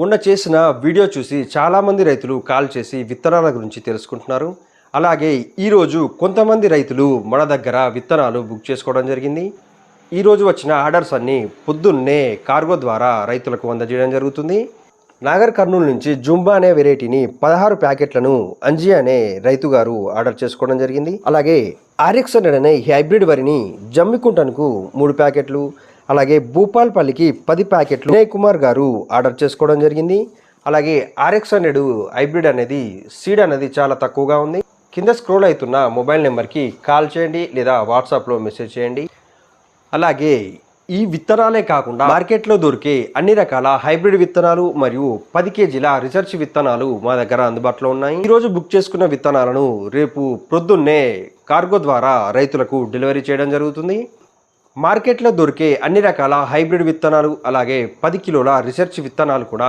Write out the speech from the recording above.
మొన్న చేసిన వీడియో చూసి చాలామంది రైతులు కాల్ చేసి విత్తనాల గురించి తెలుసుకుంటున్నారు. అలాగే ఈరోజు కొంతమంది రైతులు మన దగ్గర విత్తనాలు బుక్ చేసుకోవడం జరిగింది. ఈరోజు వచ్చిన ఆర్డర్స్ అన్నీ పొద్దున్నే కార్గో ద్వారా రైతులకు అందజేయడం జరుగుతుంది. నాగర్ కర్నూలు నుంచి జుంబా అనే వెరైటీని పదహారు ప్యాకెట్లను అంజీ అనే రైతు గారు ఆర్డర్ చేసుకోవడం జరిగింది. అలాగే ఆరిక్స్ అనే హైబ్రిడ్ వరిని జమ్మికుంటన్కు మూడు ప్యాకెట్లు అలాగే భూపాల్పల్లికి పది ప్యాకెట్లు వినయ్ కుమార్ గారు ఆర్డర్ చేసుకోవడం జరిగింది. అలాగే ఆర్ఎక్స్ హండ్రెడ్ హైబ్రిడ్ అనేది సీడ్ అనేది చాలా తక్కువగా ఉంది. కింద స్క్రోల్ అవుతున్న మొబైల్ నెంబర్కి కాల్ చేయండి లేదా వాట్సాప్లో మెసేజ్ చేయండి. అలాగే ఈ విత్తనాలే కాకుండా మార్కెట్లో దొరికే అన్ని రకాల హైబ్రిడ్ విత్తనాలు మరియు పది కేజీల రీసెర్చ్ విత్తనాలు మా దగ్గర అందుబాటులో ఉన్నాయి. ఈరోజు బుక్ చేసుకున్న విత్తనాలను రేపు ప్రొద్దున్నే కార్గో ద్వారా రైతులకు డెలివరీ చేయడం జరుగుతుంది. మార్కెట్లో దొరికే అన్ని రకాల హైబ్రిడ్ విత్తనాలు అలాగే పది కిలోల రీసెర్చ్ విత్తనాలు కూడా